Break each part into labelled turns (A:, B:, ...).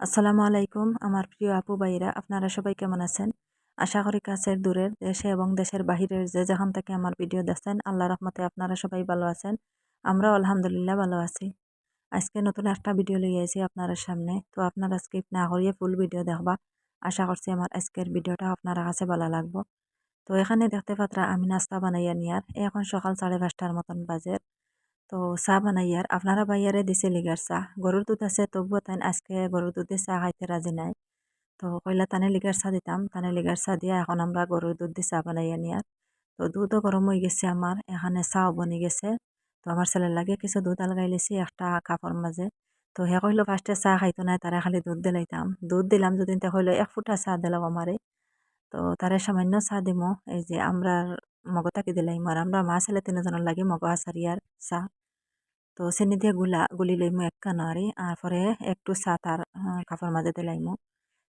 A: আসসালামু আলাইকুম, আমার প্রিয় আপু ভাইরা আপনারা সবাই কেমন আছেন? আশা করি কাছের দূরের দেশে এবং দেশের বাহিরের যে যেখান থেকে আমার ভিডিও দেখছেন, আল্লাহ রহমতে আপনারা সবাই ভালো আছেন। আমরাও আলহামদুলিল্লাহ ভালো আছি। আজকে নতুন একটা ভিডিও লই আইছি আপনার সামনে। তো আপনারা স্কিপ না করিয়ে ফুল ভিডিও দেখবা। আশা করছি আমার আজকের ভিডিওটা আপনারা কাছে ভালো লাগবো। তো এখানে দেখতে পাত্রা আমি নাস্তা বানাইয়া নিয়ার। এখন সকাল সাড়ে পাঁচটার মতন বাজে। তো চাহ বানাইয়ার আপনারা বাইয়ারে দিছে লিগার চাহ। গরুর দুধ আছে তবুও তাই আজকে গরুর দুধে চাহ খাইতে রাজি নাই। তো কইলা তানে লিগার চাহ দিতাম তানে লিগার চাহ দিয়া, এখন আমরা গরুর দুধ দিয়ে চাহ বানাইয়া নিয়ার তো দুধও গরম হয়ে গেছে আমার এখানে চাও বনি গেছে। তো আমার ছেলের লাগে কিছু দুধ আলগাই লেছি, একটা কাপড় মাঝে তো হে কইলো ফার্স্টে চাহ খাইতো নাই তারা খালি দুধ দিলাইতাম দুধ দিলাম যদি তে কইলো, এক ফুটা চাহ দিলাম আমারে তো তারে সামান্য চাহ দিমো। এই যে আমরা মগতাকি দিলাইম আর আমরা মা ছেলে তিনজনের লাগে মগ আচারিয়ার চাহ। তো চেনি দিয়ে গুলা, গুলি লইমু এক কানারি আর পরে একটু চা তার কাপড় মাঝে দিলাইমু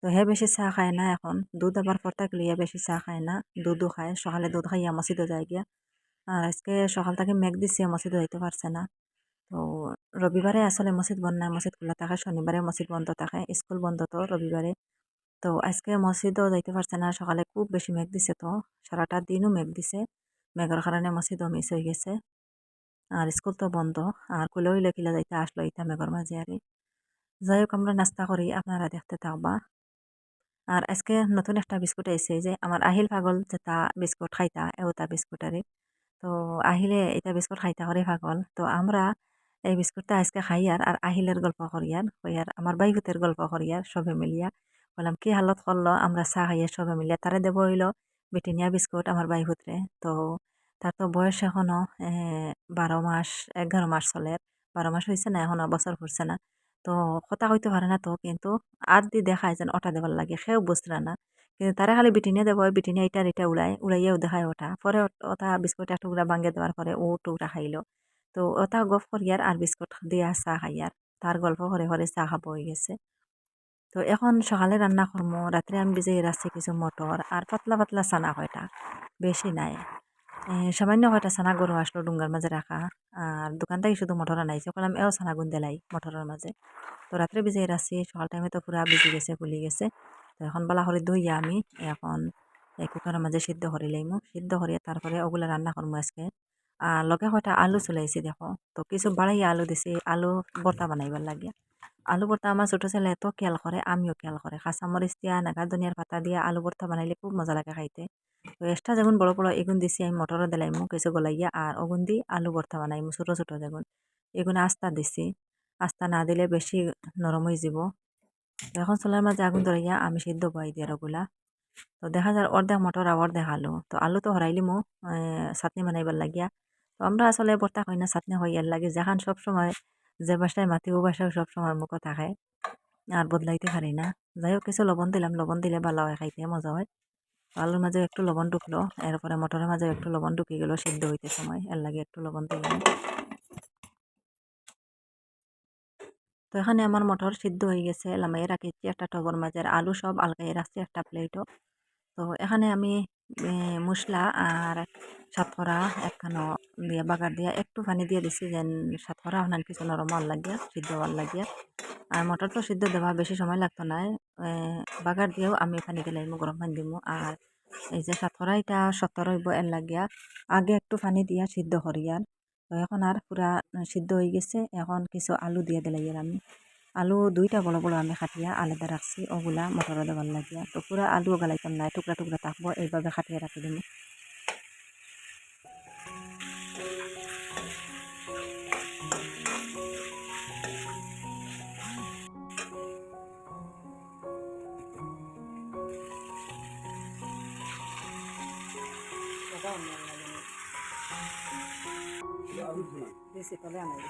A: তো হে বেশি চা খায় না এখন। দুধ আবার পরতাক লিয়া বেশি চা খায় না। দুধও খায়, সকালে দুধ খাইয়া মসজিদও যায় গিয়া। আর আজকে সকাল থেকে মেঘ দিছে মসজিদও যাইতে পারছে না। তো রবিবারে আসলে মসজিদ বন্ধ নাই মসজিদ খোলা থাকে, শনিবারে মসজিদ বন্ধ থাকে, স্কুল বন্ধ তো রবিবারে। তো আজকে মসজিদও যাইতে পারছে না, সকালে খুব বেশি মেঘ দিছে তো। সারাটা দিনও মেঘ দিছে। মেঘের কারণে মসজিদও মিস হয়ে গেছে। আর স্কুল তো বন্ধ। আর কুলে হইলে কিলা যাইতে, আসলো ইতা মেঘর মাঝে যাই হোক আমরা নাস্তা করি, আপনারা দেখতে থাকবা। আর আজকে নতুন একটা বিস্কুট আইছে, যে আমার আহিল পাগল যেটা বিস্কুট খাইতা এওটা বিস্কুট আরে তো আহিলে এটা বিস্কুট খাইতা করে পাগল। তো আমরা এই বিস্কুটটা আজকে খাই আর আর আহিলের গল্প করিয়ার কইয়ার আমার বাইগুতের গল্প করিয়ার সবে মিলিয়া। বললাম কি হালত করল? আমরা চা খাইয়া সবে মিলিয়া, তারে দেব হইল, বেটিনিয়া বিস্কুট আমার বাইহুতরে তো তার তো বয়স এখনও বারো মাস, এগারো মাস চলে। বারো মাস হয়েছে না, এখনও বছর ঘুরছে না। তো কথা কইতে পারে না তো, কিন্তু আদ দি দেখায় যেন ওটা দেবার লাগে, সেও বুঝতে না। কিন্তু তারা খালি বিটিনে দেবো, বিটিনে এটা এটা উড়ায়, উড়াইয়াও দেখায় ওটা। পরে ওটা বিস্কুট এক টুকরা ভাঙে দেওয়ার পরে ও টুকরা খাইলো। তো ওটা গপ করিয়ার আর বিস্কুট দিয়া চা খাইয়ার। তার গল্প করে করে চা খাব হয়ে গেছে। তো এখন সকালে রান্না করব রাত্রে আমি বিজয়ী রাখছি কিছু মটর, আর পাতলা পাতলা চানা কয়টা, বেশি নাই। সামান্য কয়টা ছানা গরু আসলো ডুঙ্গার মাঝে রাখা আর দোকান থেকে শুধু মটর আনাইছে ওখানে এও ছানা গুন দেলাই মটরের মাঝে তো রাত্রে ভিজাই রাখছি সকাল টাইমে তো পুরা ভিজে গেছে, ফুলি গেছে। তো এখন বেলা করে দইয়া আমি এখন, এই কুকারের মাঝে সিদ্ধ করে লাইমু সিদ্ধ করিয়ে তারপরে ওগুলা রান্না করব আজকে। লগে কয়টা আলু চলাইছি দেখো। তো কিছু বাড়াইয়া আলু দিছি, আলু বর্তা বানাইবার লাগিয়া আলু ভর্তা আমার ছোটো ছেলে এত খেয়াল করে আমিও খেয়াল করে কাঁচামরিচ দিয়া, নাগা ধনিয়ার পাতা দিয়া, আলু ভর্তা বানাইলে খুব মজা লাগে খাইতে। তো এক্সট্রা যেমন বড় বড় এগুন দিছি, আমি মটরও দিলাইমু কিছু গলাইয়া আর ওগুন দি আলু ভর্তা বানাইমু ছোটো ছোটো যেগুন এগুলো আস্তা দিছি। আস্তা না দিলে বেশি নরম হয়ে যাব। এখন চোলার মাঝে আগুন ধরাইয়া আমি সিদ্ধ বয়াই দিয়ে ওগুলা তো দেখা যায় অর্ধেক মটর অর্ধেক আলু। তো আলু তো হরাইলিমু চাটনি বানাইবার লাগিয়া। তো আমরা আসলে ভর্তা হয় না, চাটনি হইয়ার লাগে। যেখান সব সময় যে বাসায় মাতি ও বাসায় সব সময় মুখও থাকে আর বদলাইতে পারি না। যাই হোক কিছু লবণ দিলাম, লবণ দিলে ভালো হয় খাইতে মজা হয়। আলুর মাঝে একটু লবণ ঢুকলো, এরপরে মটরের মাঝে একটু লবণ ঢুকে গেলো, সিদ্ধ হইতে সময় এর লাগে একটু লবণ দিলাম। তো এখানে আমার মটর সিদ্ধ হয়ে গেছে, লামাইয়ে রাখেছি একটা টবর মাঝে আলু সব আলগাই রাখছি একটা প্লেটও। তো এখানে আমি মশলা আর সাতকরা একখানো দিয়ে, বাগার দিয়া একটু পানি দিয়ে দিছি যেন সাতকরা আপনার কিছু নরম হওয়ার লাগিয়া, সিদ্ধ হওয়ার লাগিয়া। আর মটর তো সিদ্ধ দেওয়া বেশি সময় লাগতো না বাগার দিয়েও আমি পানি দিলাম গরম পানি দিমু। আর এই যে সাতকরা এটা সত্তর হইব এর লাগিয়া, আগে একটু পানি দিয়া সিদ্ধ করিয়ার। এখন আর পুরা সিদ্ধ হয়ে গেছে, এখন কিছু আলু দিয়ে দিলাইয়ার আমি। আলু দুইটা বড় বড় আমি খাটিয়া আলাদা রাখছি ওগুলা মটর দেওয়ার লাগিয়া। তো পুরা আলু গালাইতাম নাই টুকরা টুকরা থাকব এইভাবে খাটিয়ে রাখি দিম। দিছি, তলে আনাই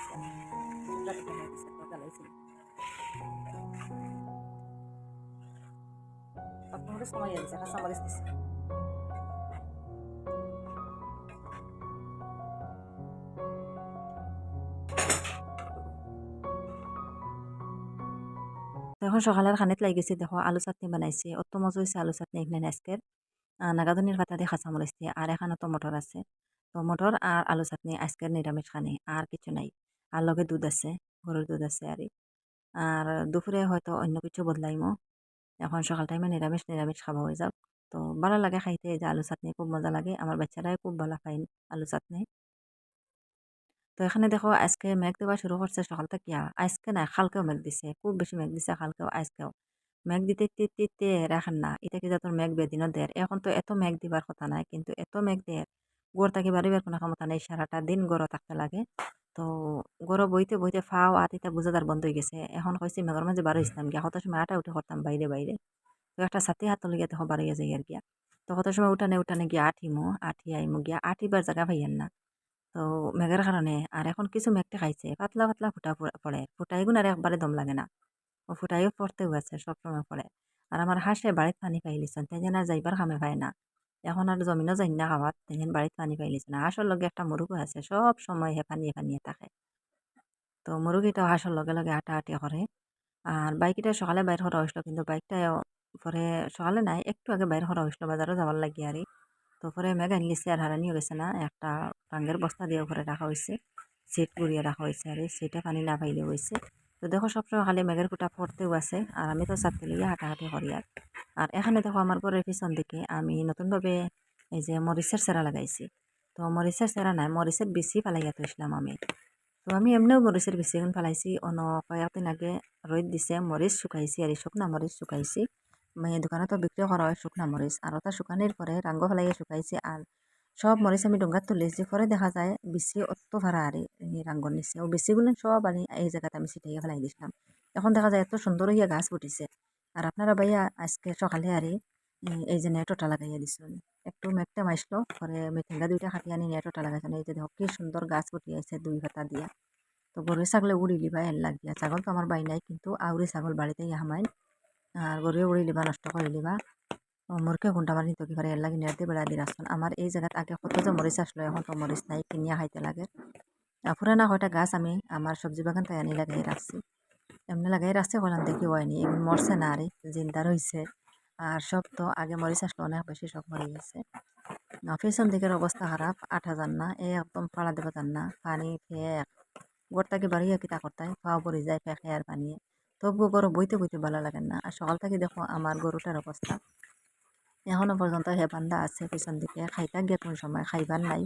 A: সময় আছে কাঁচামরিচ দিছি এখন সকালের খানিত লাগিছে, দেখো, আলু চাটনি বানাইছে, অত মজা হয়েছে আলু চাটনি এখানে আজকের। নাগাদনির পাতা দিয়ে কাঁচামরিচ দিয়ে আর এখানে তো মটর আছে। তো মটর আর আলু চাটনি আজকের নিরামিষ খানি আর কিছু নাই। আর লগে দুধ আছে গরুর দুধ আছে আর আর দুপুরে হয়তো অন্য কিছু বদলাইমো। এখন সকাল টাইমে নিরামিষ নিরামিষ খাওয়া হয়ে যাক তো ভালো লাগে খাইতে যে আলু চাটনি খুব মজা লাগে। আমার বাচ্চারাই খুব ভালো খায় আলু চাটনি। তো এখানে দেখো, আজকে মেঘ দেওয়া শুরু করছে সকাল থেকে। আজকে না, খালকেও মেঘ দিছে। খুব বেশি মেঘ দিছে খালকেও, আজকেও। মেঘ দিতে দিতে রাখেন না। এটা কি যাতে মেঘ বেদিনও দের এখন তো এত মেঘ দিবার কথা নাই, কিন্তু এত মেঘ দের গড় থাকি বাড়িবার কোনো ক্ষমতা নেই, সারাটা দিন গড় থাকতে লাগে। তো গড় বইতে বইতে ফাও আতিটা বুঝাদার বন্ধ হয়ে গেছে। এখন কইছি মেঘর মাঝে বারো ইসলাম গিয়া। কত সময় আটা উঠে করতাম বাইরে বাইরে তো একটা সাথে হাত লেগে দেখো বাড়িয়ে যাই আর গিয়া। তো কত সময় উঠানে উঠানে গিয়া আঠিমো আঠি আইমো গিয়া। আঠিবার জায়গা পাইয়েন না। তো মেঘের কারণে আর এখন কিছু মেঘটা খাইছে পাতলা পাতলা ফুটা পড়ে ফুটাই গুণ আর একবারে দম লাগে না। ও ফুটাইও পড়তেও আছে সবসময় পড়ে আর আমার হাঁসে বাড়িত পানি পাই লিছেন তেজেন আর যাইবার খামে পায় না। এখন আর জমিনও যাই না খাওয়াত তেজেন বাড়িত পানি পাই লিছে না। হাঁসের লগে একটা মুরুগও আছে সব সময় হে পানিয়ে পানিয়ে থাকে। তো মুরগিটাও হাঁসের লগে লগে আটা আটি করে আর বাইকটা সকালে বাইর করা হয়েছিল কিন্তু বাইকটা পরে সকালে নাই, একটু আগে বাইর করা হয়েছিল বাজারও যাওয়ার লাগে আর তো পরে মেঘ আনলিছে আর হারানিও গেছে না, একটা টাঙ্গের বস্তা দিয়ে উপরে রাখা হয়েছে সিট গুড়িয়ে রাখা হয়েছে আর সিটে পানি না পাইলে হয়েছে তো দেখো সবসময় খালি মেঘের কুটা পড়তেও আছে, আর আমি তো ছাড়তে লিয়ে হাঁটাহাঁটি করি আর। আর এখানে দেখো আমার ঘরের পিছন দিকে আমি নতুনভাবে এই যে মরিচের সেরা লাগাইছি। তো মরিচের সেরা নাই, মরিচের বেশি ফালাইয়া থৈছিলাম আমি। তো আমি এমনিও মরিচের বেশি এখন ফালাইছি। অন কয়েকদিন আগে রোদ দিছে, মরিচ শুকাইছি আর শুকনা মরিচ শুকাইছি। মানে দোকানে তো বিক্রি করা হয় শুকনা মরিচ, আর ওটা শুকানির পরে রাঙ্গ ফেলাইয়া শুকাইছি। আর সব মরিচ আমি ডোঙ্গাত তুলেছি, পরে দেখা যায় বেশি অত ভাড়া আর। রাঙ্গর নিচে ও বেশিগুলো সব আমি এই জায়গাতে আমি ছিটাইয়া ফেলাই দিছিলাম। এখন দেখা যায় এত সুন্দর হইয়া গাছ উঠিছে আর আপনারা ভাইয়া আজকে সকালে আর এই যে নেটটা লাগাইয়া দিছিল একটু মেঘটা মাইসলো, পরে মেথেঙ্গা দুইটা খাটি আনি নেটটা লাগাইছেন। এই যে দেখো কি সুন্দর গাছ উঠিয়াছে দুই পাতা দিয়া। তো গরু ছাগলে উড়ি লিবা এর লাগিয়া ছাগল তো আমার বাই নাই, কিন্তু আউরি ছাগল বাড়িতে হামাইন আর গরুয়ে উড়ি লিবা নষ্ট করে লিবা মোরকে ঘণ্টা মারি তো কিবারে এর লাগে নেট দিয়ে বেড়া দিয়ে রাখছেন আমার এই জায়গাত আগে কত যে মরিচ আসলো, এখন তো মরিচ নাই, কিনিয়া খাইতে লাগে। পুরানা কয়টা গাছ আমি আমার সবজি বাগান তাই আনি লাগাই রাখছি। এমনি লাগাই রাখছে বললাম দেখি হয়নি এমনি মরছে না আরে, জিন্দা রয়েছে আর সব তো আগে মরিচ আসলো, অনেক বেশি সব মরে গেছে। পিছন দিকের অবস্থা খারাপ আঠা যান না, এ একদম ফাড়া দেবা যান না, পানি ফেক। গোড়টাকে বাড়িয়ে কিতা করতায় পাও পড়ে যায় ফেঁকে আর পানিয়ে তবু গরু বইতে বইতে ভালো লাগে না। আর সকাল থেকে দেখো আমার গরুটার অবস্থা। এখনও পর্যন্ত হে বান্ধা আছে, পিছন দিকে খাইতা গিয়ে কোন সময় খাইবার নাই।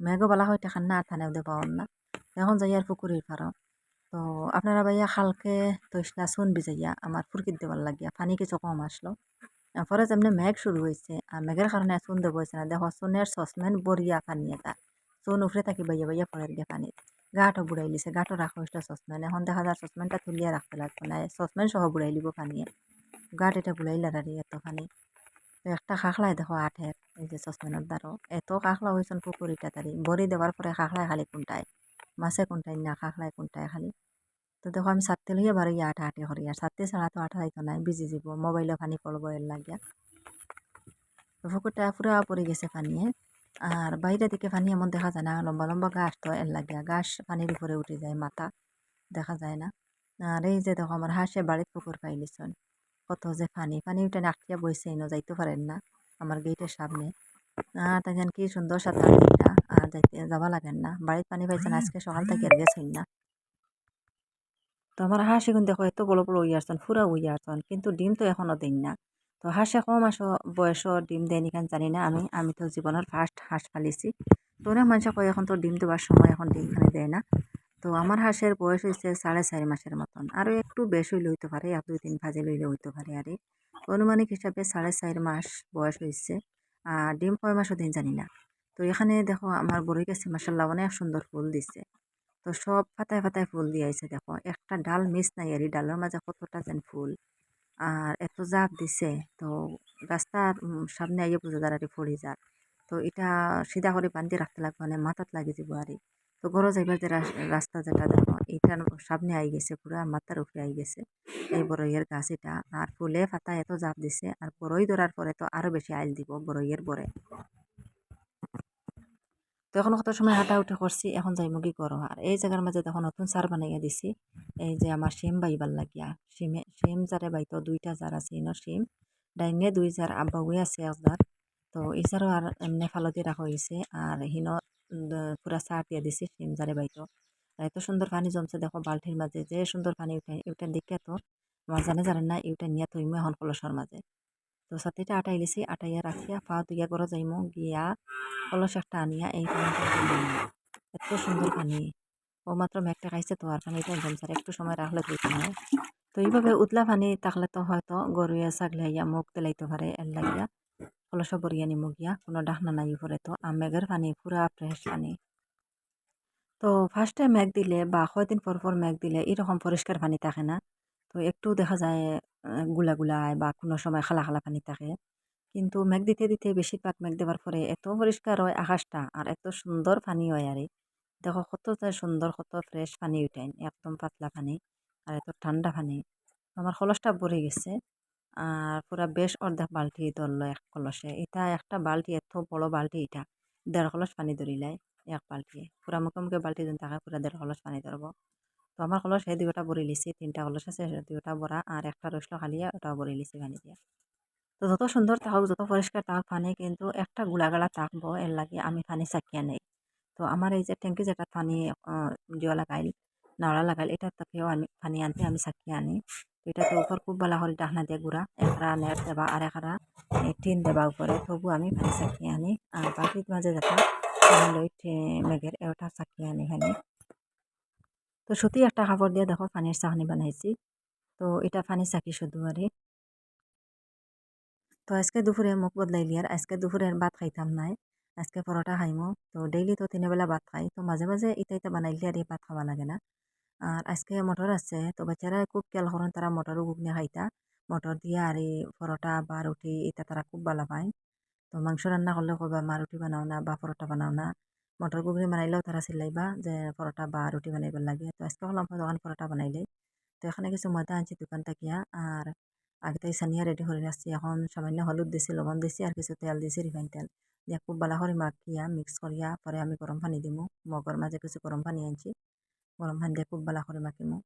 A: মেঘও বলা হয় টেখান না থানেও দে পাওয়ার না। এখন যাই আর পুকুরির ফারম তো আপনারা ভাইয়া খালকে তৈসলা চুন বিজাইয়া আমার ফুরকিত দেওয়ার লাগিয়া পানি কিছু কম আসলো। পরে যেমনি মেঘ শুরু হয়েছে আর মেঘের কারণে চুন দেবো হয়েছে না। দেখো, চুনের সসম্যান বরিয়া পানি এটা। চুন উফরে থাকি বাইয়া বাইয়া পরে গিয়ে পানিত গাঁটও বুড়াই লিছে গাঁটও রাখা হয়েছিল সসম্যান। এখন দেখা যায় সসম্যানটা তুলিয়া রাখতে লাগবে না সসম্যান সহ বুড়াই লিব পানিয়ে গাঁট এটা বুড়াই লাগারি এত পানি। একটা খাখলাই দেখো আঠের, এই যে সসপ্যানের দ্বারও। এত কাখলা হয়েছেন পুকুরিটা তারি। বড়ি দেওয়ার পরে খাখলাই খালি কোনটায়। মাছে কোনটাই না খাখলাই কোনটাই খালি। তো দেখো আমি সাততে লইয়া বারো ইয়া আঠা আঠি করি, আর সাততে ছাড়া তো আঠা হইতো নাই বিজি যাব মোবাইলে পানি পড়ব এর লাগিয়া। পুকুরটা পুরা পড়ে গেছে পানিয়ে আর বাইরে দিকে পানি এমন দেখা যায় না, লম্বা লম্বা গাছ তো এর লাগিয়া, গাছ পানির উপরে উঠে যায় মাথা, দেখা যায় না। আর এই যে দেখো আমার হাঁসে বাড়ির পুকুর পাইলিছন, কত যে পানি পানি উঠে আটকিয়া বইছে ইনো যাইতে পারেন না, আমার গেটের সামনে। আর তাই কি সুন্দর সাঁতার যাইতে যাবা লাগেন না। বাড়ির পানি পাইছেন আজকে সকাল থেকে আর গেছেন না। তো আমার হাঁস এখন দেখো এত বড় বড় আসছেন ফুরা আসছেন কিন্তু ডিম তো এখনও দিন না। তো হাঁসে কম আসো বয়সও ডিম দেয়নি কেন জানি না আমি। আমি তো জীবনের ফার্স্ট হাঁস ফালিছি তো অনেক মানুষ কয় এখন তো ডিম দেওয়ার সময় এখন ডিম খানে দেয় না। তো আমার হাঁসের বয়স হয়েছে সাড়ে চারি মাসের মতন। আরও একটু বেশ হইলে হইতে পারে এক দুই তিন ভাজি লইলে হইতে পারে আর। অনুমানিক হিসাবে সাড়ে চার মাস বয়স হয়েছে আর ডিম কয় মাসও দিন জানি না। তো এখানে দেখো আমার বড়ই গেছে মাসাল্লাহ অনেক সুন্দর ফুল দিছে। তো সব পাতায় পাতায় ফুল দিয়েছে দেখো, একটা ডাল মিস নাই আর ডালের মাঝে কতটা যেন ফুল। আর এত জাপ দিছে, তো রাস্তার সামনে আইয়ে পুজো দাঁড়াটি ফুড়ি যাক। তো এটা সিধা করে বান্ধি রাখতে লাগবে মানে মাথাত লাগি যাব আর তো ঘরে যাইবার যে রাস্তা যেটা দেখো এইটার সামনে আই গেছে পুরা, মাথার উপরে আই গেছে। এই বড়ইয়ের গাছ এটা। আর ফুলে পাতা এত জাপ দিছে, আর বড়ই ধরার পরে তো আরও বেশি আইল দিব বড়ইয়ের তো এখন কত সময় হাঁটা উঠে করছি এখন যাই মুগি করো আর এই জায়গার মাঝে তখন নতুন সার বানাইয়া দিছি। এই যে আমার সিম বাইবার লাগিয়া সিমে সিম যারে বাইতো দুইটা জার আছে ইনো সিম ডাইনে দুই জার আব্বাউয়ে আছে এক জার তো এই জারও আর এমনি ফালতি রাখা হয়েছে আর হিনো পুরা সার দিয়ে দিছি সিম জারে বাইতো। এত সুন্দর পানি জমছে দেখো বালতির মাঝে। যে সুন্দর পানি উঠে এটা দেখে তো আমার জানে জানেন না এটা নিয়ে থইমু এখন কলসর মাঝে। তো সাথীটা আটাই লিছি, আটাইয়া রাখিয়া পা দুইয়া করে যাইমু, গিয়া কলস একটা আনিয়া এই এত সুন্দর পানি। ও মাত্র মেঘটা খাইছে, তো আর পানিটা জমছে আর একটু সময় রাখলে হয় তো এইভাবে উতলা পানি থাকলে তো হয়তো গরুয়া, ছাগলে ইয়া মুখ তেলাইতে পারে এর লাগিয়া কলস বরিয়া নিমু গিয়া, কোনো ডাকনা নাই উপরে তো। আর মেঘের পানি, পুরা ফ্রেশ পানি। তো ফার্স্টে মেঘ দিলে বা কয়দিন পর পর মেঘ দিলে এরকম পরিষ্কার পানি থাকে না। তো একটু দেখা যায় গুলা গুলায় বা কোনো সময় খালা খালা পানি থাকে। কিন্তু মেঘ দিতে দিতে বেশিরভাগ মেঘ দেওয়ার পরে এত পরিষ্কার হয় আকাশটা আর এত সুন্দর পানি হয় আরে। দেখো কত সুন্দর, কত ফ্রেশ পানি উঠাইন একদম পাতলা পানি আর এত ঠান্ডা পানি। আমার কলসটা ভরে গেছে আর পুরা বেশ অর্ধেক বালতি ধরলো এক কলসে। এটা একটা বালতি, এত বড় বালতি এটা, দেড় কলস পানি ধরিলাই এক বালতি। পুরা মুখে মুখে বালতি দিন থাকা, পুরা দেড় কলস পানি ধরব। তো আমার কলস সেই দুইটা ভরে লিছি, তিনটা কলস আছে দুইটা ভরা আর একটা রসলো খালিয়া ওটাও ভরে লিছি পানি দিয়া। তো যত সুন্দর থাকুক যত পরিষ্কার থাকুক পানি কিন্তু একটা গুলাগালা থাকব এর লাগে আমি পানি চাকিয়া নেই। তো আমার এই যে ট্যাঙ্কি যেটা পানি জিও লাগাইল নাওড়া লাগাইল, এটা থেকেও আমি পানি আনতে আমি চাকিয়ে আনি। এটা তো উপর খুব ভালো করে ডাকনা দিয়ে গুড়া, একরা নেট দেবা আর একরা টিন দেবা উপরে, তবু আমি পানি চাকিয়ে আনি। আর বাকির মাঝে যেটা লই মেঘের এটা চাকিয়ে আনি এখানে তো সত্যি একটা কাপড় দিয়ে দেখো পানির চাহনি বানাইছি। তো এটা পানি চাকি শুধু আর তো আজকে দুপুরে মুখ বদলাইলি আর আজকে দুপুরে ভাত খাইতাম নাই। আজকে পরোটা খাইমো। তো ডেইলি তো তিনবেলা ভাত খাই। তো মাঝে মাঝে ইটা ইটা বানাইলে আর ভাত খাওয়া লাগে না। আর আজকে মটর আছে। তো বাচ্চারা খুব খেয়াল করেন তারা মটরও ঘুগনি খাইতা। মটর দিয়ে আর এই পরোটা বা রুটি এটা তারা খুব ভালো পায়। তো মাংস রান্না করলে কবা, মা রুটি বানাও না বা পরোটা বানাও না। মটর ঘুগনি বানাইলেও তারা চিল্লাইবা যে পরোটা বা রুটি বানাইবার লাগে। তো আজকে হলাম দোকান পরোটা বানাইলে। তো এখানে কিছু ময়দা আনছি, দোকান থাকিয়া আর আগে তাই সানিয়া রেডি করে রাখছি এখন সামান্য হলুদ দিছি, লবণ দিছি, আর কিছু তেল দিছি রিফাইন তেল। দিয়া খুব বালা করে মাখিয়া মিক্স করিয়া পরে আমি গরম পানি দিমু। মগর মাঝে কিছু গরম পানি আনছি। গরম পানি দিয়ে খুব বালা করে মাখিমু।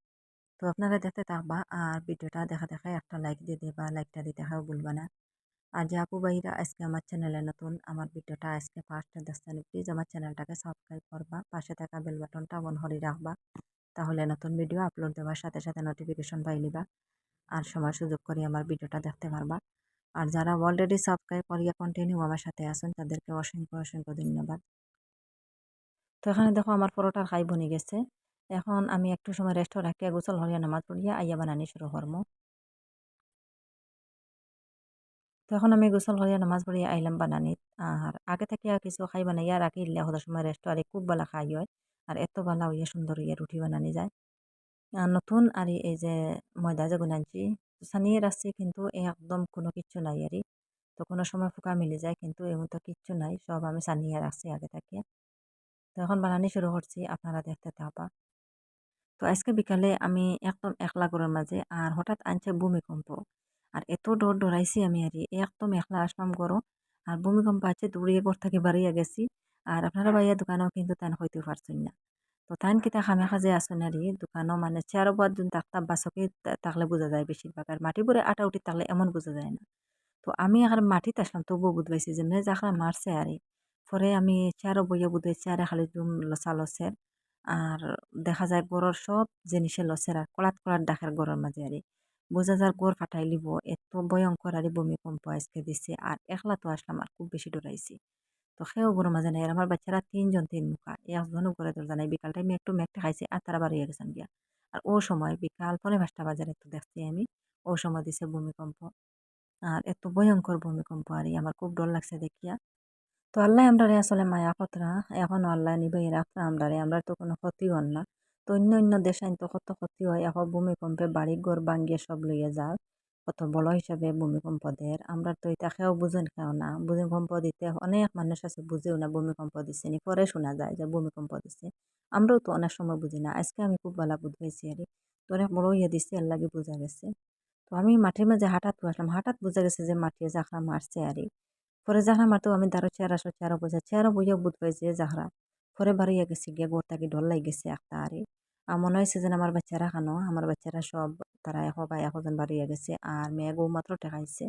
A: তো আপনারা দেখতে থাকবা, আর ভিডিওটা দেখা দেখা একটা লাইক দিয়ে দেবা লাইকটা দিতে খাও ভুলবা না। আর যে আপু ভাইরা আজকে আমার চ্যানেলে নতুন আমার ভিডিওটা আজকে ফার্স্টে দেখছেন প্লিজ আমার চ্যানেলটাকে সাবস্ক্রাইব করবা পাশে থাকা বেল বাটনটা অন হরি রাখবা তাহলে নতুন ভিডিও আপলোড দেওয়ার সাথে সাথে নোটিফিকেশন পাইলিবা আর সময় সুযোগ করে আমার ভিডিওটা দেখতে পারবা আর যারা অলরেডি সাবস্ক্রাইব করিয়া কন্টিনিউ আমার সাথে আছেন তাদেরকে অসংখ্য অসংখ্য ধন্যবাদ তো এখানে দেখো আমার পরোটার খাই বনি গেছে। এখন আমি একটু সময় রেস্ট রাখিয়া গোসল হরিয়া নামাজ পড়িয়া আইয়া বানানি শুরু করব। তো এখন আমি গোসল হরিয়া নামাজ পড়িয়া আইলাম বানানিত। আর আগে থেকে কিছু খাই বানাই বানাইয়া রাখি দিলে হদার সময় রেস্ট আর খুব ভালো খাই হয়। আর এত ভালো হইয়া সুন্দর হইয়া রুটি বানানি যায়। নতুন আর এই যে ময়দা যে গুনাইছি সানিয়ে রাখছি কিন্তু একদম কোনো কিচ্ছু নাই আর তো কোনো সময় ফুকা মিলে যায় কিন্তু এমন তো কিচ্ছু নাই সব আমি সানিয়ে রাখছি আগে থেকে তো এখন বানানি শুরু করছি আপনারা দেখতে থাকবা। তো আজকে বিকালে আমি একদম একলা ঘরের মাঝে আর হঠাৎ আনছে ভূমিকম্প আর এত ডর ডরাইছি আমি আর একদম একলা আসলাম করো আর ভূমিকম্প আছে, দৌড়িয়ে ঘর থেকে বাড়িয়ে গেছি। আর আপনারা বাইয়া দোকানেও কিন্তু তান হইতে পারছেন না। তো তান কিতা খামে খাজে আসুন আর দোকানও মানে চেয়ার বাদ যোন তাকতা বাসকে তাকলে বোঝা যায় বেশিরভাগ। আর মাটি পরে আটা উঠি তাকলে এমন বোঝা যায় না। তো আমি আর মাটিতে আসলাম, তবুও বুধবাইছি যে মেয়ে যাখরা মারছে আর পরে আমি চেয়ারও বইয়া বুধবাই চেয়ারে খালি জুম লসা লসের। আর দেখা যায় গড়ের সব জিনিসে লসের, আর কলাত কলাত ডাকের গড়ের মাঝে আর বোঝা যার গড় ফাটাই লিব, এত ভয়ঙ্কর আর ভূমিকম্প আজকে দিছে আর একলা তো আসলাম আর খুব বেশি ডরাইছি। তো সেও গরু মাঝে নাই আমার বাচ্চারা তিনজন তিন মুখা। একজনও করে দরজা নাই। বিকাল টাইমে একটু মেঘটা খাইছে আর তারা বাড়িয়ে গেছেন গিয়া। আর ও সময় বিকাল পরে পাঁচটা বাজার একটু দেখছি আমি, ও সময় দিছে ভূমিকম্প। আর এত ভয়ঙ্কর ভূমিকম্প আর আমার খুব ডর লাগছে দেখিয়া। তো আল্লাহ আমরা আসলে মায়া কতরা এখনও আল্লাহ নিবে রাখতে আমরা আমরা তো কোনো ক্ষতি হন না। তো অন্য অন্য দেশে তো কত ক্ষতি হয়। এখন ভূমিকম্পে বাড়ি ঘর ভাঙ্গিয়ে সব লইয়া যায় কত বড় হিসাবে ভূমিকম্প দেয় আমরা তো এটা খেয়েও বুঝেন খেও না। ভূমিকম্প দিতে অনেক মানুষ আছে, বুঝেও না ভূমিকম্প দিচ্ছে নি। পরে শোনা যায় যে ভূমিকম্প দিচ্ছে আমরাও তো অনেক সময় বুঝি না। আজকে আমি খুব ভালো বুঝাইছি আর তো অনেক বড় ইয়ে দিচ্ছে এর লাগে বোঝা গেছে। তো আমি মাটির মাঝে হাঁটাত আসলাম। হাঁটাত বোঝা গেছে যে মাঠে জাখরা মারছে আর পরে জাখরা মারতেও আমি দাঁড়ো চেয়ার আসো চেয়ারও বোঝা চেয়ারও বইয়া বুঝ পাইছে জাখরা পরে বাড়িয়ে গেছে, গিয়ে ডর লাগ গেছে একটা আরে আর মনে হয়েছে যে আমার বাচ্চারা খানো আমার বাচ্চারা সব তারা এখ বা একজন বাড়িয়ে গেছে, আর মেয়ে বউ মাত্র টেকাইছে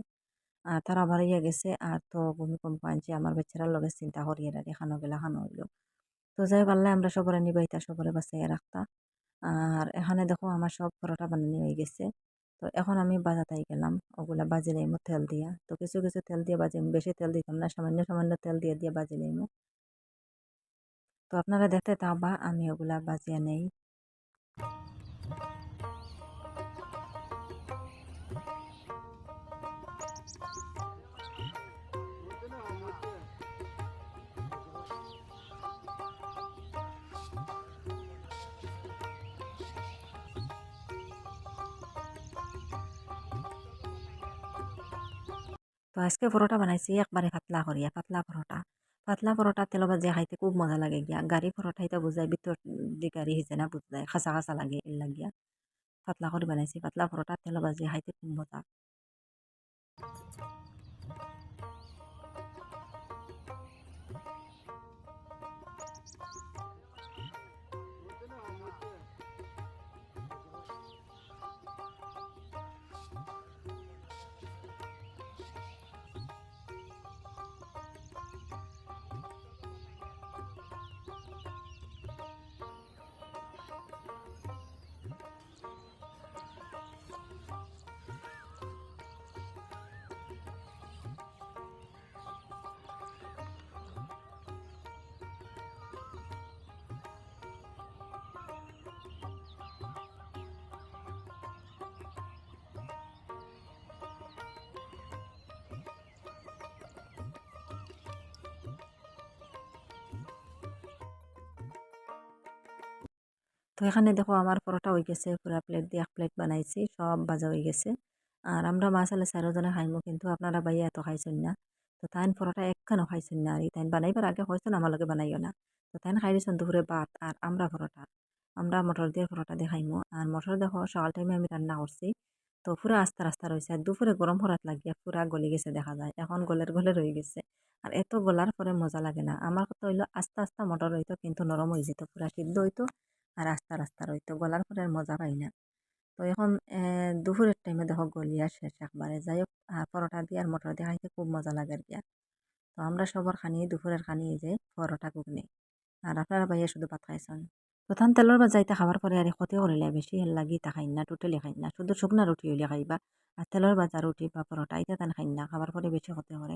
A: আর তারা বাড়িয়ে গেছে, আর তো ভূমিকম্প আনছে, আমার বাচ্চারা লগে চিন্তা করিয়ে রাখে খানো গেলা খানো হইল। তো যাই আল্লাহ আমরা সবরে নিবাইতা সবরে বাঁচাইয়া রাখতা আর এখানে দেখো আমার সব পরোটা বানানি হয়ে গেছে। তো এখন আমি বাজাতাই গেলাম, ওগুলা বাজি লাইমো তেল দিয়া। তো কিছু কিছু তেল দিয়ে বাজি, বেশি তেল দিতাম না, সামান্য সামান্য তেল দিয়ে দিয়ে বাজি লাইমো তো আপনারা দেখতে থাকবা আমি ওগুলা বাজিয়া নেই। তো আজকে পরোটা বানাইছি, একবারে পাতলা করিয়া, পাতলা পরোটা। পাতলা পরোটা তেল ভাজিয়া খাইতে খুব মজা লাগে গিয়া। গাড়ি পরোটা এটা বুঝায় ভিতর দি গাড়ি সিজে না বুঝায় খাঁচা খাঁচা লাগে এর লাগিয়া পাতলা করে বানাইছি, পাতলা পরোটা তেল ভাজিয়া খাইতে খুব মজা। তো এখানে দেখো আমার পরোটা হয়ে গেছে, পুরা প্লেট দিয়ে এক প্লেট বানাইছি, সব ভাজা হয়ে গেছে। আর আমরা মাছ আলে চারোজনে খাইমু, কিন্তু আপনারা বাইয়া এত খাইছেন না। তো তাইন পরোটা একখানো খাইছেন না, আর তাইন বানাইবার আগে হয়েছেন আমার লগে বানাইও না। তো তাইন খাই দিয়েছেন দুপুরে ভাত আর আমরা পরোটা। আমরা মটর দিয়ে পরোটা দিয়ে খাইমু, আর মটর দেখো সকাল টাইমে আমি রান্না করছি। তো পুরা আস্তা রাস্তা রয়েছে, আর দুপুরে গরম ফরাত লাগিয়া পুরা গলি গেছে দেখা যায়, এখন গলের গলে রয়ে গেছে। আর এত গলার পরে মজা লাগে না। আমার কথা হইল আস্তে আস্তে মটর হইতো, কিন্তু নরম হয়ে যেত, পুরা সিদ্ধ হইতো। আর আস্তা রাস্তা রইতো, গলার পরে আর মজা পাই না। তো এখন দুপুরের টাইমে দেখো গলিয়া শেষ একবারে। যাই হোক পরোটা দিয়ে আর মটর দিয়ে খাইতে খুব মজা লাগে আর কি তো আমরা সবার খানি, দুপুরের খানি যে পরোটা, ঘুগনি। আর আপনারা ভাইয়া শুধু ভাত খাইছেন। প্রধান তেলের বাজাইতে খাবার পরে আর ক্ষতি করিলে বেশি হেল লাগি তা খাই না টোটালি খাই না। শুধু শুকনা রুটি হইলে খাইবা। আর তেলের বাজা রুটি বা পরোটা এটা তান খাই না, খাবার পরে বেশি ক্ষতি করে